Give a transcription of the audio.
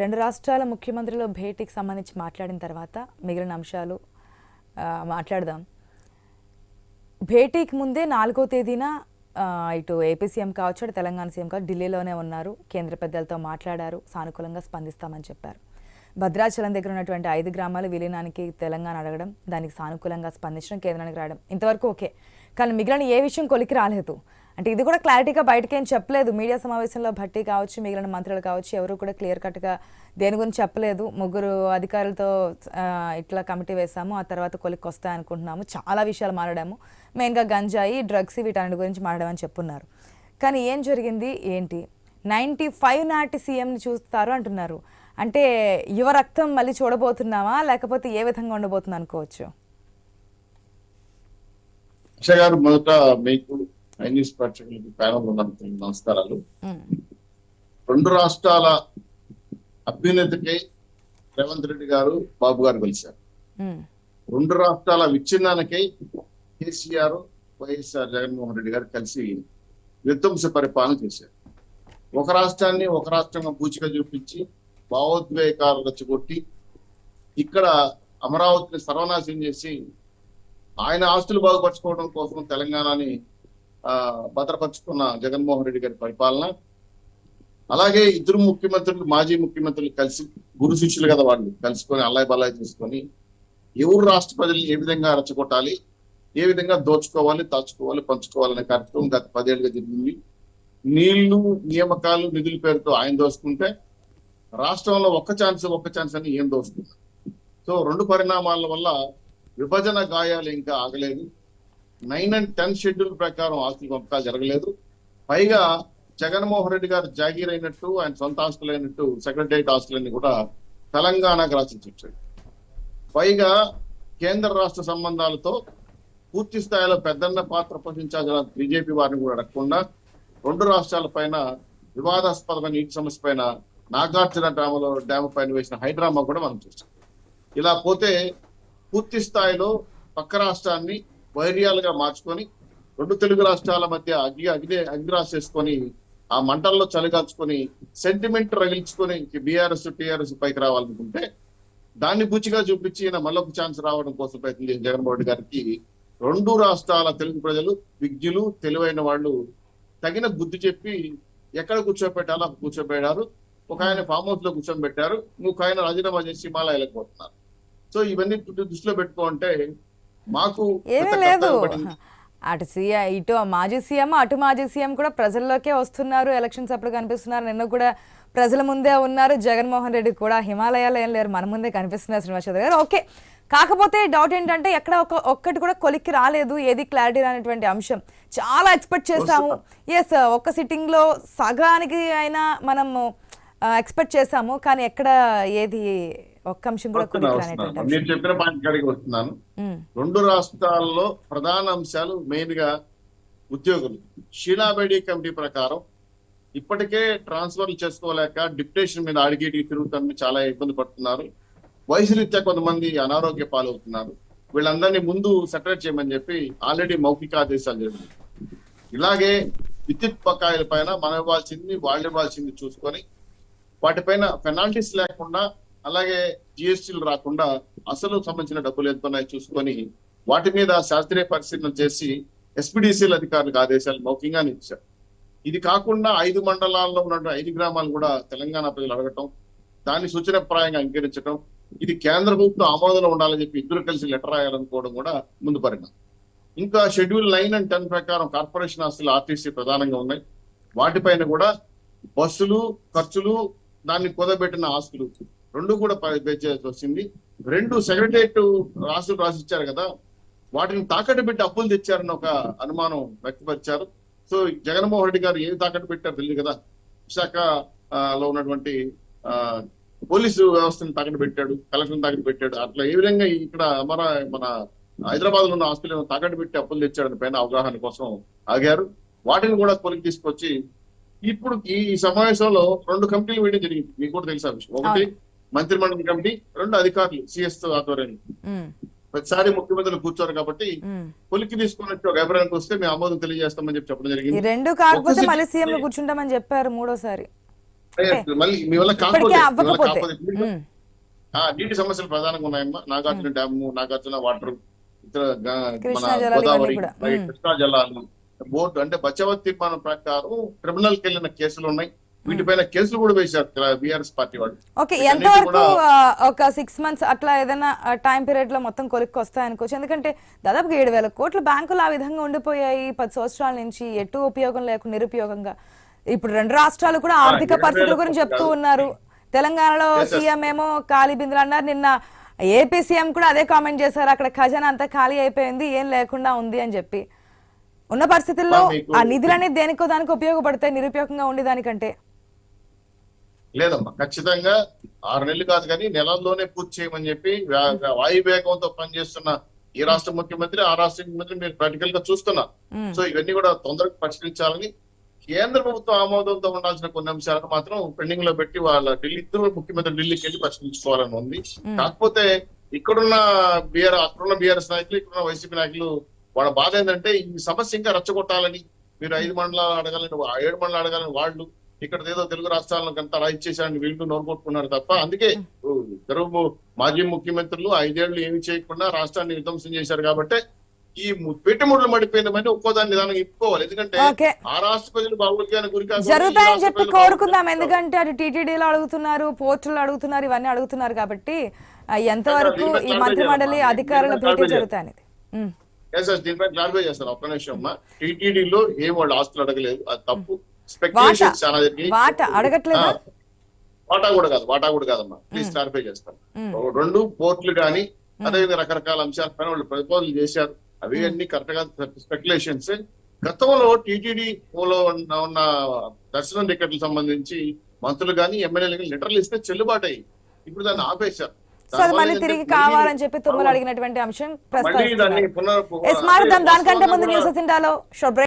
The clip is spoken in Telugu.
రెండు రాష్ట్రాల ముఖ్యమంత్రుల భేటీకి సంబంధించి మాట్లాడిన తర్వాత మిగిలిన అంశాలు మాట్లాడదాం. భేటీకి ముందే నాలుగో తేదీన ఇటు ఏపీ సీఎం కావచ్చు అటు తెలంగాణ సీఎం కావచ్చు ఢిల్లీలోనే ఉన్నారు. కేంద్ర పెద్దలతో మాట్లాడారు సానుకూలంగా స్పందిస్తామని చెప్పారు. భద్రాచలం దగ్గర ఉన్నటువంటి ఐదు గ్రామాల విలీనానికి తెలంగాణ అడగడం దానికి సానుకూలంగా స్పందించడం కేంద్రానికి రావడం ఇంతవరకు ఓకే. కానీ మిగిలిన ఏ విషయం కొలికి రాలేదు. అంటే ఇది కూడా క్లారిటీగా బయటకేం చెప్పలేదు. మీడియా సమావేశంలో భట్టి కావచ్చు మిగిలిన మంత్రులు కావచ్చు ఎవరు కూడా క్లియర్ కట్గా దేని గురించి చెప్పలేదు. ముగ్గురు అధికారులతో ఇట్లా కమిటీ వేసాము. ఆ తర్వాత కొలిక్కి వస్తాయి అనుకుంటున్నాము. చాలా విషయాలు మాట్లాడాము. మెయిన్గా గంజాయి డ్రగ్స్ వీటన్నిటి గురించి మాట్లాడమని చెప్పున్నారు. కానీ ఏం జరిగింది? ఏంటి? నైంటీ ఫైవ్ నాటి సీఎంని చూస్తారు అంటున్నారు. అంటే యువ రక్తం మళ్ళీ చూడబోతున్నామా? లేకపోతే ఏ విధంగా ఉండబోతుంది అనుకోవచ్చు? గారు మొదట మీకు ఐ న్యూస్ ప్రేక్షకులకి ప్యానల్ ఉన్నందుకు నమస్కారాలు రెండు రాష్ట్రాల అభ్యున్నతికై రేవంత్ రెడ్డి గారు బాబు గారు కలిశారు రెండు రాష్ట్రాల విచ్ఛిన్నానికై కేసీఆర్ వైఎస్ఆర్ జగన్మోహన్ రెడ్డి గారు కలిసి విధ్వంస పరిపాలన చేశారు. ఒక రాష్ట్రాన్ని ఒక రాష్ట్రంగా పూచిగా చూపించి భావోద్వేగాలు రెచ్చగొట్టి ఇక్కడ అమరావతిని సర్వనాశనం చేసి ఆయన ఆస్తులు బాగుపరచుకోవడం కోసం తెలంగాణని భద్రపరుచుకున్న జగన్మోహన్ రెడ్డి గారి పరిపాలన. అలాగే ఇద్దరు ముఖ్యమంత్రులు మాజీ ముఖ్యమంత్రులు కలిసి గురు శిష్యులు కదా వాళ్ళు కలుసుకొని అల్లాయి బల్లాయి తీసుకొని ఎవరు రాష్ట్ర ప్రజల్ని ఏ విధంగా రెచ్చగొట్టాలి ఏ విధంగా దోచుకోవాలి దాచుకోవాలి పంచుకోవాలనే కార్యక్రమం గత పదేళ్ళుగా జరిగింది నీళ్ళు నియామకాలు నిధుల పేరుతో ఆయన దోచుకుంటే రాష్ట్రంలో ఒక్క ఛాన్స్ ఒక్క ఛాన్స్ అని ఏం దోచుకున్నారు సో రెండు పరిణామాల వల్ల విభజన గాయాలు ఇంకా ఆగలేదు. నైన్ అండ్ టెన్ షెడ్యూల్ ప్రకారం ఆస్తులు పంపకాలు జరగలేదు. పైగా జగన్మోహన్ రెడ్డి గారు జాగీర్ అయినట్టు ఆయన సొంత ఆస్తులు అయినట్టు సెక్రటరియట్ ఆస్తులన్నీ కూడా తెలంగాణకు రాసిచ్చాడు పైగా కేంద్ర రాష్ట్ర సంబంధాలతో పూర్తి స్థాయిలో పెద్దన్న పాత్ర పోషించాల్సిన బీజేపీ వారిని కూడా అడగకుండా రెండు రాష్ట్రాల పైన వివాదాస్పదమైన నీటి సమస్య పైన నాగార్జున డ్రామాలో డ్యామ్ పైన వేసిన హైడ్రామా కూడా మనం చూసాం. ఇలా పోతే పూర్తి స్థాయిలో పక్క రాష్ట్రాన్ని వైర్యాలుగా మార్చుకొని రెండు తెలుగు రాష్ట్రాల మధ్య అగ్ని అగ్ని అగ్నిరాసేసుకొని ఆ మంటల్లో చలిగాల్చుకొని సెంటిమెంట్ రగిల్చుకొని బీఆర్ఎస్ టీఆర్ఎస్ పైకి రావాలనుకుంటే దాన్ని బుచ్చిగా చూపించి ఈయన మళ్ళొక ఛాన్స్ రావడం కోసం ప్రయత్నం చేసిన జగన్మోహన్ రెడ్డి గారికి రెండు రాష్ట్రాల తెలుగు ప్రజలు విజ్ఞులు తెలివైన వాళ్ళు తగిన బుద్ధి చెప్పి ఎక్కడ కూర్చోబెట్టాలో కూర్చోబెట్టారు ఒక ఆయన ఫామ్ హౌస్లో కూర్చోబెట్టారు ఇంకొక ఆయన రాజీనామా చేసి హిమాలయాలకు పోతున్నారు. సో ఇవన్నీ దృష్టిలో పెట్టుకుంటే మాకు ఏమీ లేదు. అటు సీఎం ఇటు మాజీ సీఎం అటు మాజీ సీఎం కూడా ప్రజల్లోకే వస్తున్నారు. ఎలక్షన్స్ అప్పుడు కనిపిస్తున్నారు. నిన్న కూడా ప్రజల ముందే ఉన్నారు. జగన్మోహన్ రెడ్డి కూడా హిమాలయాలు ఏం లేరు. మన ముందే కనిపిస్తున్నారు శ్రీనివాస్ చౌదరి గారు. ఓకే. కాకపోతే డౌట్ ఏంటంటే ఎక్కడ ఒక ఒక్కటి కూడా కొలిక్కి రాలేదు. ఏది క్లారిటీ రానటువంటి అంశం. చాలా ఎక్స్పెక్ట్ చేసాము ఎస్ ఒక్క సిట్టింగ్లో సగానికి అయినా మనము ఎక్స్పెక్ట్ చేసాము కానీ ఎక్కడ ఏది ఒక్క అంశం కూడా మీరు చెప్పిన పాయింట్ కాడికి వస్తున్నాను. రెండు రాష్ట్రాల్లో ప్రధాన అంశాలు మెయిన్గా ఉద్యోగులు షీలాబేడి కమిటీ ప్రకారం ఇప్పటికే ట్రాన్స్ఫర్లు చేసుకోలేక డిప్యుటేషన్ మీద అడిగేటికి తిరుగుతామని చాలా ఇబ్బంది పడుతున్నారు. వయసు రీత్యా కొంతమంది అనారోగ్య పాలవుతున్నారు. వీళ్ళందరినీ ముందు సెటరేట్ చేయమని చెప్పి ఆల్రెడీ మౌఖిక ఆదేశాలు జరిగింది ఇలాగే విద్యుత్ బకాయిల పైన మనం ఇవ్వాల్సింది వాళ్ళు ఇవ్వాల్సింది చూసుకొని వాటిపైన పెనాల్టీస్ లేకుండా అలాగే జిఎస్టీలు రాకుండా అసలు సంబంధించిన డబ్బులు ఎంత ఉన్నాయో చూసుకొని వాటి మీద శాస్త్రీయ పరిశీలన చేసి ఎస్పీడీసీల అధికారులకు ఆదేశాలు మౌఖ్యంగా ఇచ్చారు. ఇది కాకుండా ఐదు మండలాల్లో ఉన్న ఐదు గ్రామాలు కూడా తెలంగాణ ప్రజలు అడగటం దాన్ని సూచనప్రాయంగా అంగీకరించడం ఇది కేంద్ర ప్రభుత్వం ఆమోదంలో ఉండాలని చెప్పి ఇద్దరు కలిసి లెటర్ రాయాలనుకోవడం కూడా ముందు పరిణామం. ఇంకా షెడ్యూల్ నైన్ అండ్ టెన్ ప్రకారం కార్పొరేషన్ ఆస్తులు ఆర్టీసీ ప్రధానంగా ఉన్నాయి. వాటిపైన కూడా బస్సులు ఖర్చులు దాన్ని కుదబెట్టిన ఆస్తులు రెండు కూడా పే చేయాల్సి వచ్చింది. రెండు సెక్రటరియట్ రాసులు రాసిచ్చారు కదా. వాటిని తాకట్టు పెట్టి అప్పులు తెచ్చారని ఒక అనుమానం వ్యక్తపరిచారు. సో జగన్మోహన్ రెడ్డి గారు ఏమి తాకట్టు పెట్టారు తెలియదు కదా. విశాఖ లో ఉన్నటువంటి ఆ, పోలీసు వ్యవస్థను తాకట్టు పెట్టాడు కలెక్షన్ తాకట్టు పెట్టాడు. అట్లా ఏ విధంగా ఇక్కడ మన మన హైదరాబాద్లో ఉన్న హాస్పిటల్ తాకట్టు పెట్టి అప్పులు తెచ్చాడని పైన అవగాహన కోసం ఆగారు. వాటిని కూడా కొలికి తీసుకొచ్చి ఇప్పుడు ఈ సమావేశంలో రెండు కంపెనీలు వేయడం జరిగింది. మీకు కూడా తెలుసా విషయం. ఒకటి మంత్రిమండలి కమిటీ రెండు అధికారులు సిఎస్ ఆధ్వర్యంలో. ఉమ్, ప్రతిసారి ముఖ్యమంత్రులు కూర్చోరు కాబట్టి ఉమ్. కొలికి తీసుకున్నట్టు ఒక అభిప్రాయానికి వస్తే మేము ఆమోదం తెలియజేస్తామని చెప్పి చెప్పడం జరిగింది. రెండు కాకపోతే మళ్ళీ సీఎంలు కూర్చుంటామని చెప్పారు మూడోసారి. మళ్ళీ మీ వల్ల కాకపోతే నీటి- ఉమ్, ఆ, నీటి సమస్యలు ప్రధానంగా ఉన్నాయమ్మా. నాగార్జున డ్యాము నాగార్జున వాటర్ ఇతర మన గోదావరి. కృష్ణా జలాలు బోర్డు అంటే తీర్మానం ప్రకారం ట్రిబ్యునల్కి వెళ్ళిన కేసులు ఉన్నాయి. వీటిపైన కేసులు కూడా వేశారు బీఆర్ఎస్ పార్టీ వాళ్ళు. ఓకే కూడా- ఆ, ఒక సిక్స్ మంత్స్ అట్లా ఏదైనా టైం పీరియడ్లో మొత్తం కొలిక్కి వస్తాయనుకోవచ్చు ఎందుకంటే దాదాపుగా ఏడు వేల కోట్ల బ్యాంకులు ఆ విధంగా ఉండిపోయాయి. పది సంవత్సరాల నుంచి ఎటు ఉపయోగం లేకుండా నిరుపయోగంగా. ఇప్పుడు రెండు రాష్ట్రాలు కూడా ఆర్థిక పరిస్థితుల గురించి చెప్తూ. ఉన్నారు. తెలంగాణలో. సీఎం ఏమో ఖాళీ బిందులు అన్నారు. నిన్న ఏపీ సీఎం కూడా అదే కామెంట్ చేశారు. అక్కడ ఖజానా అంతా ఖాళీ అయిపోయింది ఏం లేకుండా ఉంది అని చెప్పి. ఉన్న పరిస్థితుల్లో ఆ నిధులనేది దేనికో దానికి ఉపయోగపడతాయి నిరుపయోగంగా ఉండేదానికంటే. లేదమ్మా ఖచ్చితంగా ఆరు నెలలు కాదు కానీ నెలల్లోనే పూర్తి చేయమని చెప్పి వాయువేగంతో పనిచేస్తున్న ఈ రాష్ట్ర ముఖ్యమంత్రి ఆ రాష్ట్ర ముఖ్యమంత్రి మీరు ప్రాక్టికల్గా చూస్తున్నారు సో ఇవన్నీ కూడా తొందరగా పరిష్కరించాలని కేంద్ర ప్రభుత్వం ఆమోదంతో ఉండాల్సిన కొన్ని అంశాలను మాత్రం పెండింగ్లో పెట్టి వాళ్ళ ఢిల్లీ ఇద్దరు ముఖ్యమంత్రి ఢిల్లీకి వెళ్ళి పరిష్కరించుకోవాలని ఉంది. కాకపోతే ఇక్కడున్న బీఆర్ అక్కడున్న బీఆర్ఎస్ నాయకులు ఇక్కడున్న వైసీపీ నాయకులు వాళ్ళ బాధ ఏంటంటే ఈ సమస్య ఇంకా రచ్చగొట్టాలని మీరు ఐదు మండలాలు అడగాలని ఏడు మండలాలు అడగాలని వాళ్ళు ఇక్కడ ఏదో తెలుగు రాష్ట్రాలను అంతా ఇచ్చేసారని వీళ్ళు నోరుకొట్టుకున్నారు తప్ప అందుకే ఇద్దరు మాజీ ముఖ్యమంత్రులు ఐదేళ్ళు ఏమి చేయకుండా రాష్ట్రాన్ని విధ్వంసం చేశారు కాబట్టి ఈ పెట్టుముడులు మడిపోయిందని ఒక్కోదాన్ని నిదానం ఇప్పుకోవాలి ఎందుకంటే ఆ రాష్ట్ర ప్రజలు బాగోగులు గురి జరుగుతాయని చెప్పి కోరుకుందాం. ఎందుకంటే అటు టీటీడీలో అడుగుతున్నారు పోర్టులు అడుగుతున్నారు ఇవన్నీ అడుగుతున్నారు కాబట్టి ఎంతవరకు ఈ clarify మంత్రి మండలి చేయాలమ్మా. అధికారుల భేటీ జరుగుతాయనేది. దీనిపై క్లారిఫై చేస్తారు ఒక్క నిమిషం అమ్మా. టీటీడీలో ఏం వాళ్ళు ఆస్తులు అడగలేదు. అది తప్పు. చాలా. వాటా అడగట్లేదా? ఆ, వాటా కూడా కాదు వాటా కూడా కాదమ్మా. ప్లీజ్ క్లారిఫై చేస్తాను. రెండు పోర్ట్లు కానీ అదేవిధంగా రకరకాల అంశాల పైన వాళ్ళు ప్రపోజల్ చేశారు. అవి అన్ని కరెక్ట్గా స్పెక్యులేషన్స్ గతంలో టీటీడీ లో ఉన్న దర్శనం టికెట్లకు సంబంధించి మంత్రులు కానీ ఎమ్మెల్యేలు కానీ లెటర్లు ఇస్తే చెల్లుబాటు అయ్యి ఇప్పుడు దాన్ని ఆపేశారు. మళ్ళీ తిరిగి కావాలని చెప్పి తుమ్మలు అడిగినటువంటి అంశం దానికంటే ముందు న్యూస్